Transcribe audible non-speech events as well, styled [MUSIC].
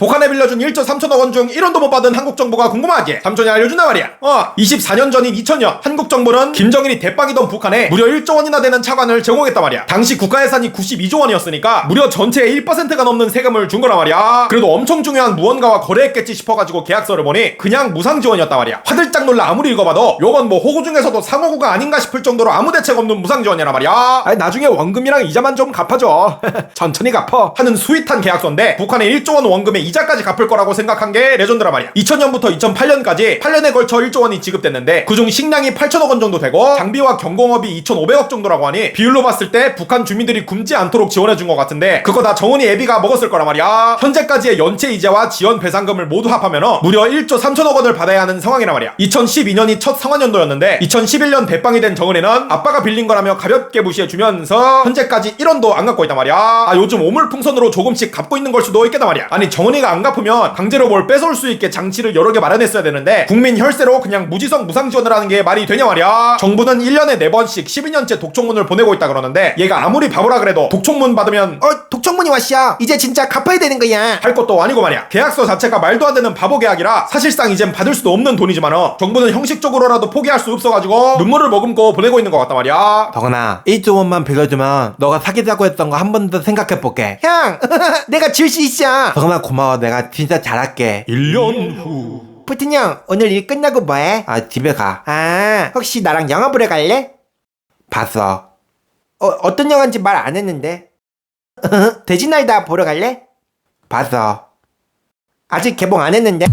북한에 빌려준 1조 3천억 원 중 1원도 못 받은 한국 정부가 궁금하지? 삼촌이 알려준단 말이야. 어, 24년 전인 2000년 한국 정부는 김정일이 대빵이던 북한에 무려 1조 원이나 되는 차관을 제공했단 말이야. 당시 국가 예산이 92조 원이었으니까 무려 전체의 1%가 넘는 세금을 준 거란 말이야. 그래도 엄청 중요한 무언가와 거래했겠지 싶어가지고 계약서를 보니 그냥 무상 지원이었단 말이야. 화들짝 놀라 아무리 읽어봐도 요건 뭐 호구 중에서도 상호구가 아닌가 싶을 정도로 아무 대책 없는 무상 지원이란 말이야. 아니 나중에 원금이랑 이자만 좀 갚아줘. [LAUGHS] 천천히 갚어. 하는 스윗한 계약서인데 북한의 1조 원 원금의 이자까지 갚을 거라고 생각한 게 레전드란 말이야. 2000년부터 2008년까지 8년에 걸쳐 1조 원이 지급됐는데 그중 식량이 8천억 원 정도 되고 장비와 경공업이 2,500억 정도라고 하니 비율로 봤을 때 북한 주민들이 굶지 않도록 지원해 준 것 같은데 그거 다 정은이 애비가 먹었을 거란 말이야. 현재까지의 연체 이자와 지원 배상금을 모두 합하면 무려 1조 3천억 원을 받아야 하는 상황이란 말이야. 2012년이 첫 상환연도였는데 2011년 대빵이 된 정은이는 아빠가 빌린 거라며 가볍게 무시해 주면서 현재까지 1원도 안 갚고 있단 말이야. 아 요즘 오물풍선으로 조금씩 갚고 있는 걸 수도 있겠단 말이야. 아니 정은이 가 안 갚으면 강제로 뭘 뺏어올 수 있게 장치를 여러 개 마련했어야 되는데 국민 혈세로 그냥 무지성 무상 지원을 하는 게 말이 되냐 말이야. 정부는 1년에 4번씩 12년째 독촉문을 보내고 있다 그러는데 얘가 아무리 바보라 그래도 독촉문 받으면 어, 독촉문이 왔어. 이제 진짜 갚아야 되는 거야. 할 것도 아니고 말이야. 계약서 자체가 말도 안 되는 바보 계약이라 사실상 이젠 받을 수도 없는 돈이지만 어, 정부는 형식적으로라도 포기할 수 없어가지고 눈물을 머금고 보내고 있는 것 같단 말이야. 덕은아, 1조 원만 빌려주면 너가 사귀자고 했던 거 한 번 더 생각해볼게. 형, [LAUGHS] 내가 줄 수 있어. 덕은아 고마워. 내가 진짜 잘할게. 1년 후. 푸틴 형, 오늘 일 끝나고 뭐해? 아, 집에 가. 아, 혹시 나랑 영화 보러 갈래? 봤어. 어, 어떤 영화인지 말 안 했는데. [LAUGHS] 돼지 날다 보러 갈래? 봤어. 아직 개봉 안 했는데.